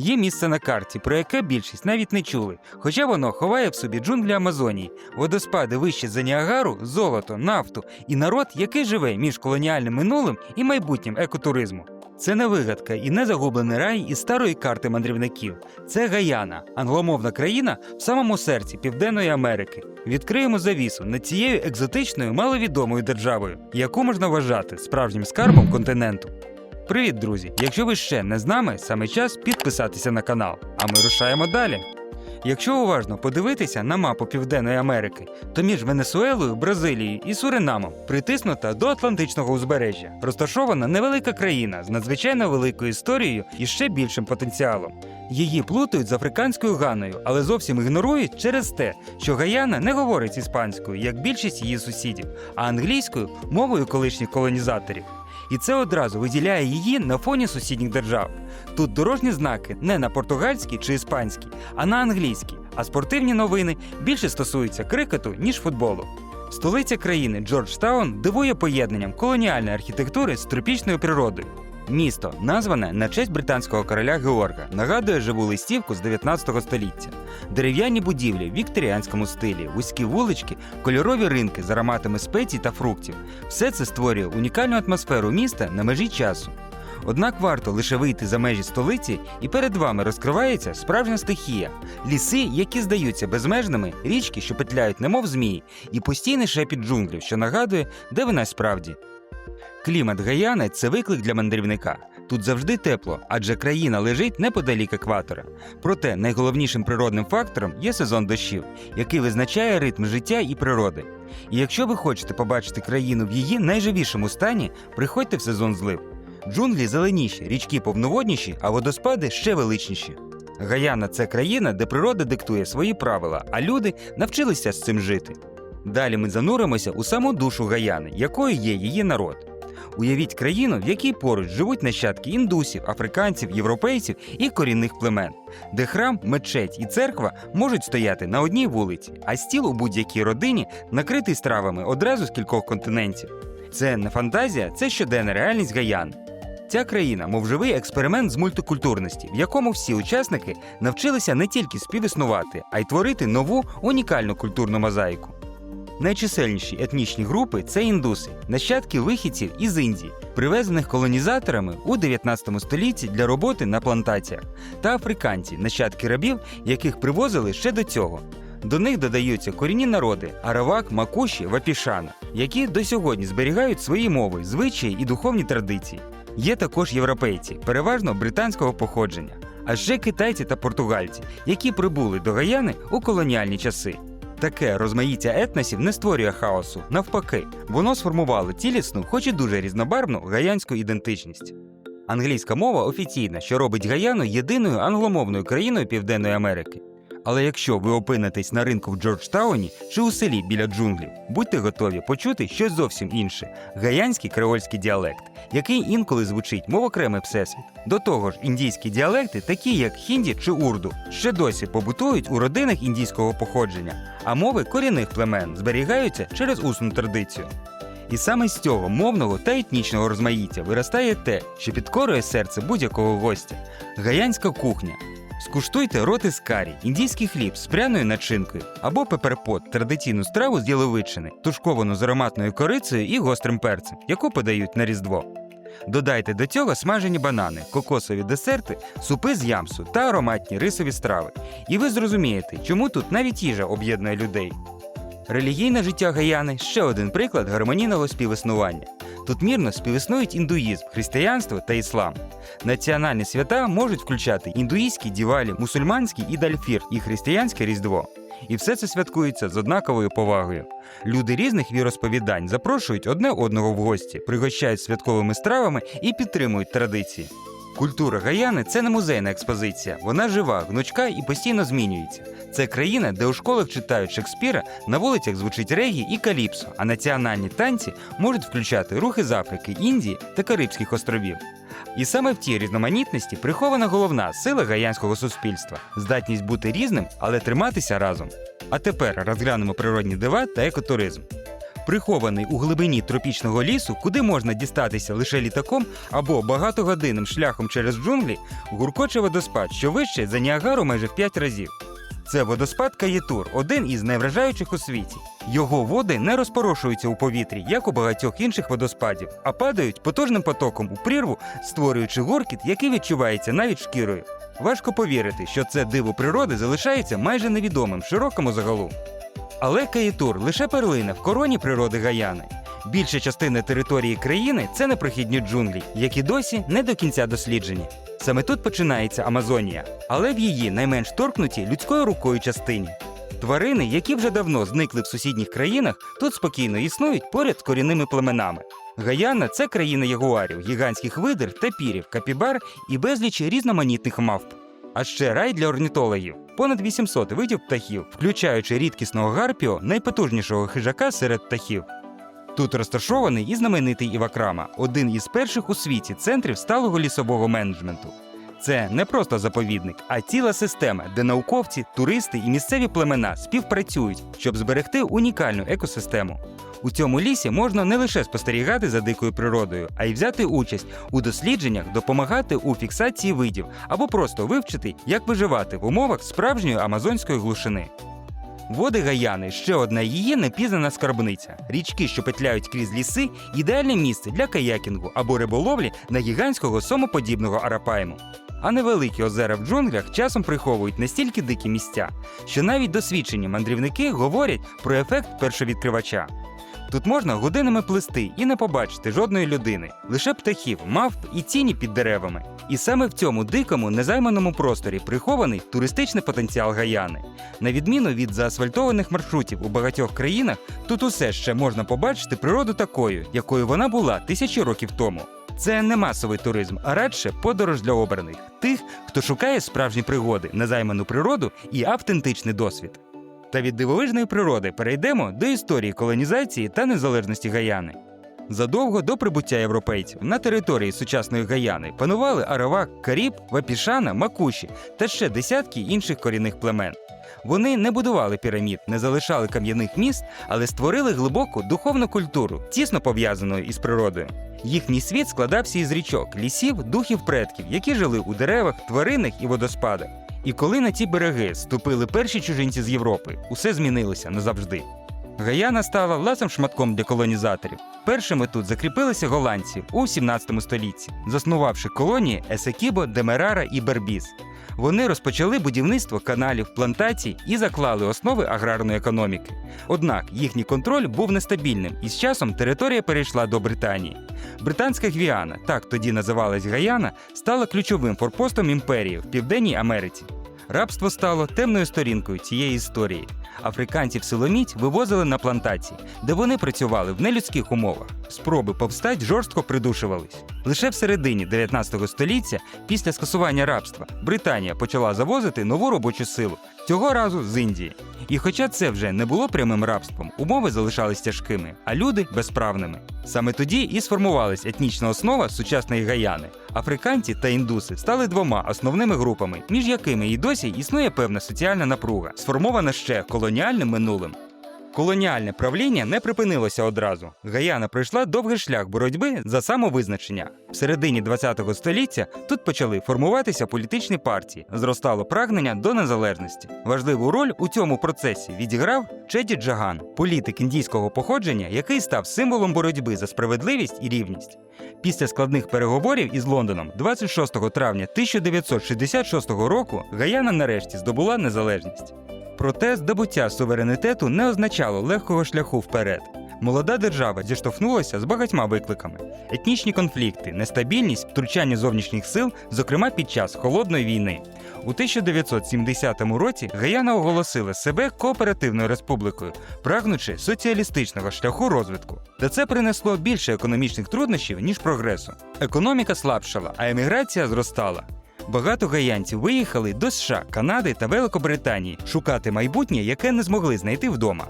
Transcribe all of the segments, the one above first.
Є місце на карті, про яке більшість навіть не чули, хоча воно ховає в собі джунглі Амазонії, водоспади вище за Ніагару, золото, нафту і народ, який живе між колоніальним минулим і майбутнім екотуризму. Це не вигадка і не загублений рай із старої карти мандрівників. Це Гаяна, англомовна країна в самому серці Південної Америки. Відкриємо завісу над цією екзотичною маловідомою державою, яку можна вважати справжнім скарбом континенту. Привіт, друзі! Якщо ви ще не з нами, саме час підписатися на канал. А ми рушаємо далі. Якщо уважно подивитися на мапу Південної Америки, то між Венесуелою, Бразилією і Суринамом притиснута до Атлантичного узбережжя, розташована невелика країна з надзвичайно великою історією і ще більшим потенціалом. Її плутають з африканською Ганою, але зовсім ігнорують через те, що Гаяна не говорить іспанською, як більшість її сусідів, а англійською мовою колишніх колонізаторів. І це одразу виділяє її на фоні сусідніх держав. Тут дорожні знаки не на португальській чи іспанській, а на англійській, а спортивні новини більше стосуються крикету, ніж футболу. Столиця країни Джорджтаун дивує поєднанням колоніальної архітектури з тропічною природою. Місто, назване на честь британського короля Георга, нагадує живу листівку з 19 століття. Дерев'яні будівлі в вікторіанському стилі, вузькі вулички, кольорові ринки з ароматами спецій та фруктів. Все це створює унікальну атмосферу міста на межі часу. Однак варто лише вийти за межі столиці, і перед вами розкривається справжня стихія: ліси, які здаються безмежними, річки, що петляють, немов змії, і постійний шепіт джунглів, що нагадує, де ви насправді. Клімат Гаяни це виклик для мандрівника. Тут завжди тепло, адже країна лежить неподалік екватора. Проте найголовнішим природним фактором є сезон дощів, який визначає ритм життя і природи. І якщо ви хочете побачити країну в її найживішому стані, приходьте в сезон злив. Джунглі зеленіші, річки повноводніші, а водоспади ще величніші. Гаяна це країна, де природа диктує свої правила, а люди навчилися з цим жити. Далі ми зануримося у саму душу Гаяни, якою є її народ. Уявіть країну, в якій поруч живуть нащадки індусів, африканців, європейців і корінних племен, де храм, мечеть і церква можуть стояти на одній вулиці, а стіл у будь-якій родині накритий стравами одразу з кількох континентів. Це не фантазія, це щоденна реальність Гаяни. Ця країна, мов живий експеримент з мультикультурності, в якому всі учасники навчилися не тільки співіснувати, а й творити нову унікальну культурну мозаїку. Найчисельніші етнічні групи це індуси, нащадки вихідців із Індії, привезених колонізаторами у 19 столітті для роботи на плантаціях, та африканці, нащадки рабів, яких привозили ще до цього. До них додаються корінні народи аравак, макуші, вапішана, які до сьогодні зберігають свої мови, звичаї і духовні традиції. Є також європейці, переважно британського походження, а ще китайці та португальці, які прибули до Гаяни у колоніальні часи. Таке розмаїття етносів не створює хаосу. Навпаки, воно сформувало цілісну, хоч і дуже різнобарвну гаянську ідентичність. Англійська мова офіційна, що робить Гаяну єдиною англомовною країною Південної Америки. Але якщо ви опинитесь на ринку в Джорджтауні чи у селі біля джунглів, будьте готові почути щось зовсім інше гаянський креольський діалект, який інколи звучить мов окремий всесвіт. До того ж, індійські діалекти, такі як хінді чи урду, ще досі побутують у родинах індійського походження, а мови корінних племен зберігаються через усну традицію. І саме з цього мовного та етнічного розмаїття виростає те, що підкорює серце будь-якого гостя гаянська кухня. Скуштуйте ротис карі, індійський хліб з пряною начинкою або пеперпот, традиційну страву з Яловичини, тушковану з ароматною корицею і гострим перцем, яку подають на Різдво. Додайте до цього смажені банани, кокосові десерти, супи з ямсу та ароматні рисові страви. І ви зрозумієте, чому тут навіть їжа об'єднує людей. Релігійне життя Гаяни ще один приклад гармонійного співіснування. Тут мірно співіснують індуїзм, християнство та іслам. Національні свята можуть включати індуїзькі дівалі, мусульманський ідальфір і християнське різдво. І все це святкується з однаковою повагою. Люди різних віросповідань запрошують одне одного в гості, пригощають святковими стравами і підтримують традиції. Культура Гаяни це не музейна експозиція, вона жива, гнучка і постійно змінюється. Це країна, де у школах читають Шекспіра, на вулицях звучить регі і каліпсо, а національні танці можуть включати рухи з Африки, Індії та Карибських островів. І саме в тій різноманітності прихована головна сила гаянського суспільства здатність бути різним, але триматися разом. А тепер розглянемо природні дива та екотуризм. Прихований у глибині тропічного лісу, куди можна дістатися лише літаком або багатогодинним шляхом через джунглі, гуркоче водоспад, що вище за Ніагару майже в 5 разів. Це водоспад Каєтур, один із найвражаючих у світі. Його води не розпорошуються у повітрі, як у багатьох інших водоспадів, а падають потужним потоком у прірву, створюючи гуркіт, який відчувається навіть шкірою. Важко повірити, що це диво природи залишається майже невідомим широкому загалу. Але Каєтур лише перлина в короні природи Гаяни. Більша частина території країни це непрохідні джунглі, які досі не до кінця досліджені. Саме тут починається Амазонія, але в її найменш торкнутій людською рукою частині. Тварини, які вже давно зникли в сусідніх країнах, тут спокійно існують поряд з корінними племенами. Гаяна це країна ягуарів, гігантських видер, тапірів, капібар і безліч різноманітних мавп. А ще рай для орнітологів понад 800 видів птахів, включаючи рідкісного гарпіо, найпотужнішого хижака серед птахів. Тут розташований і знаменитий Івакрама, один із перших у світі центрів сталого лісового менеджменту. Це не просто заповідник, а ціла система, де науковці, туристи і місцеві племена співпрацюють, щоб зберегти унікальну екосистему. У цьому лісі можна не лише спостерігати за дикою природою, а й взяти участь у дослідженнях, допомагати у фіксації видів або просто вивчити, як виживати в умовах справжньої амазонської глушини. Води Гаяни ще одна її непізнана скарбниця. Річки, що петляють крізь ліси, ідеальне місце для каякінгу або риболовлі на гігантського сомоподібного арапайму. А невеликі озера в джунглях часом приховують настільки дикі місця, що навіть досвідчені мандрівники говорять про ефект першовідкривача. Тут можна годинами плисти і не побачити жодної людини, лише птахів, мавп і тіні під деревами. І саме в цьому дикому, незайманому просторі прихований туристичний потенціал Гаяни. На відміну від заасфальтованих маршрутів у багатьох країнах, тут усе ще можна побачити природу такою, якою вона була тисячі років тому. Це не масовий туризм, а радше подорож для обраних тих, хто шукає справжні пригоди, незайману природу і автентичний досвід. Та від дивовижної природи перейдемо до історії колонізації та незалежності Гаяни. Задовго до прибуття європейців на території сучасної Гаяни панували Аравак, Каріб, Вапішана, Макуші та ще десятки інших корінних племен. Вони не будували пірамід, не залишали кам'яних міст, але створили глибоку духовну культуру, тісно пов'язану із природою. Їхній світ складався із річок, лісів, духів предків, які жили у деревах, тваринах і водоспадах. І коли на ті береги ступили перші чужинці з Європи, усе змінилося назавжди. Гаяна стала власним шматком для колонізаторів. Першими тут закріпилися голландці у 17 столітті, заснувавши колонії Есекібо, Демерара і Бербіз. Вони розпочали будівництво каналів, плантацій і заклали основи аграрної економіки. Однак їхній контроль був нестабільним, і з часом територія перейшла до Британії. Британська Гвіана, так тоді називалась Гаяна, стала ключовим форпостом імперії в Південній Америці. Рабство стало темною сторінкою цієї історії. Африканців силоміць вивозили на плантації, де вони працювали в нелюдських умовах. Спроби повстать жорстко придушувались. Лише в середині 19 століття, після скасування рабства, Британія почала завозити нову робочу силу, цього разу з Індії. І хоча це вже не було прямим рабством, умови залишались тяжкими, а люди безправними. Саме тоді і сформувалась етнічна основа сучасної Гаяни. Африканці та індуси стали двома основними групами, між якими і досі існує певна соціальна напруга, сформована ще колоніальним минулим. Колоніальне правління не припинилося одразу. Гаяна пройшла довгий шлях боротьби за самовизначення. В середині ХХ століття тут почали формуватися політичні партії, зростало прагнення до незалежності. Важливу роль у цьому процесі відіграв Чеді Джаган, політик індійського походження, який став символом боротьби за справедливість і рівність. Після складних переговорів із Лондоном 26 травня 1966 року Гаяна нарешті здобула незалежність. Проте здобуття суверенітету не означало легкого шляху вперед. Молода держава зіштовхнулася з багатьма викликами: етнічні конфлікти, нестабільність, втручання зовнішніх сил, зокрема під час холодної війни. У 1970 році Гаяна оголосила себе кооперативною республікою, прагнучи соціалістичного шляху розвитку. Та це принесло більше економічних труднощів ніж прогресу. Економіка слабшала, а еміграція зростала. Багато гаянців виїхали до США, Канади та Великобританії шукати майбутнє, яке не змогли знайти вдома.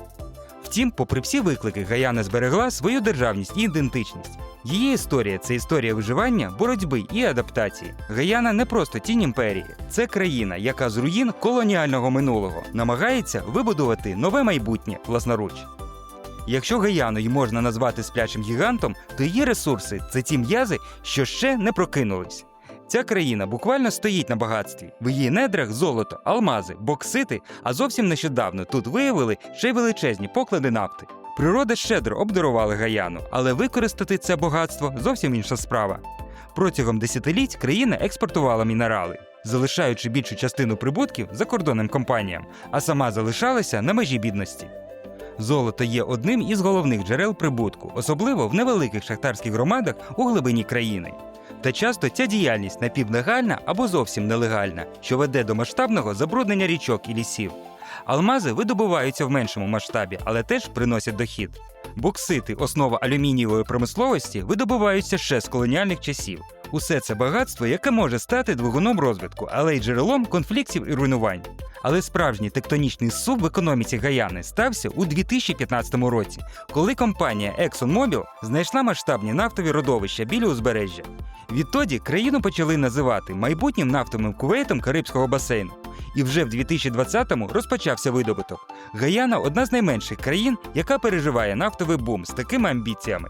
Втім, попри всі виклики, Гаяна зберегла свою державність і ідентичність. Її історія це історія виживання, боротьби і адаптації. Гаяна не просто тінь імперії, це країна, яка з руїн колоніального минулого намагається вибудувати нове майбутнє власноруч. Якщо Гаяну можна назвати сплячим гігантом, то її ресурси це ті м'язи, що ще не прокинулись. Ця країна буквально стоїть на багатстві. В її недрах золото, алмази, боксити, а зовсім нещодавно тут виявили ще й величезні поклади нафти. Природа щедро обдарувала Гаяну, але використати це багатство зовсім інша справа. Протягом десятиліть країна експортувала мінерали, залишаючи більшу частину прибутків закордонним компаніям, а сама залишалася на межі бідності. Золото є одним із головних джерел прибутку, особливо в невеликих шахтарських громадах у глибині країни. Та часто ця діяльність напівлегальна або зовсім нелегальна, що веде до масштабного забруднення річок і лісів. Алмази видобуваються в меншому масштабі, але теж приносять дохід. Боксити, основа алюмінієвої промисловості, видобуваються ще з колоніальних часів. Усе це багатство, яке може стати двигуном розвитку, але й джерелом конфліктів і руйнувань. Але справжній тектонічний сув в економіці Гаяни стався у 2015 році, коли компанія ExxonMobil знайшла масштабні нафтові родовища біля узбережжя. Відтоді країну почали називати майбутнім нафтовим кувейтом Карибського басейну. І вже в 2020-му розпочався видобуток. Гаяна одна з найменших країн, яка переживає нафтовий бум з такими амбіціями.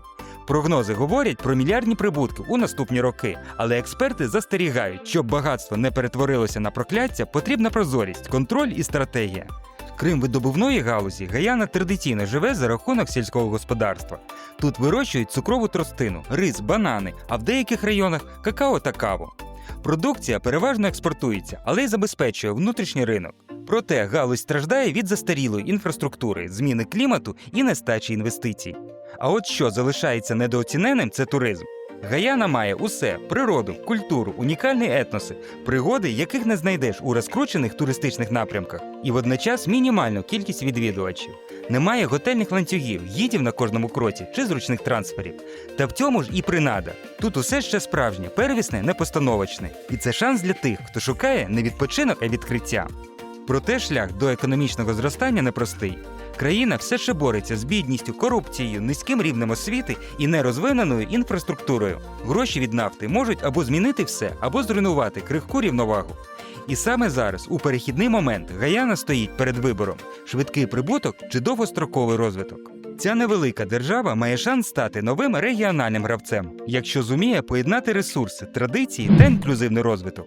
Прогнози говорять про мільярдні прибутки у наступні роки, але експерти застерігають, щоб багатство не перетворилося на прокляття, потрібна прозорість, контроль і стратегія. Крім видобувної галузі, Гаяна традиційно живе за рахунок сільського господарства. Тут вирощують цукрову тростину, рис, банани, а в деяких районах какао та каву. Продукція переважно експортується, але й забезпечує внутрішній ринок. Проте галузь страждає від застарілої інфраструктури, зміни клімату і нестачі інвестицій. А от що залишається недооціненим, це туризм. Гаяна має усе: природу, культуру, унікальні етноси, пригоди, яких не знайдеш у розкручених туристичних напрямках, і водночас мінімальну кількість відвідувачів. Немає готельних ланцюгів, гідів на кожному кроці чи зручних трансферів. Та в цьому ж і принада. Тут усе ще справжнє, первісне, не постановочне. І це шанс для тих, хто шукає не відпочинок, а відкриття. Проте шлях до економічного зростання непростий. Країна все ще бореться з бідністю, корупцією, низьким рівнем освіти і нерозвиненою інфраструктурою. Гроші від нафти можуть або змінити все, або зруйнувати крихку рівновагу. І саме зараз, у перехідний момент, Гаяна стоїть перед вибором: швидкий прибуток чи довгостроковий розвиток. Ця невелика держава має шанс стати новим регіональним гравцем, якщо зуміє поєднати ресурси, традиції та інклюзивний розвиток.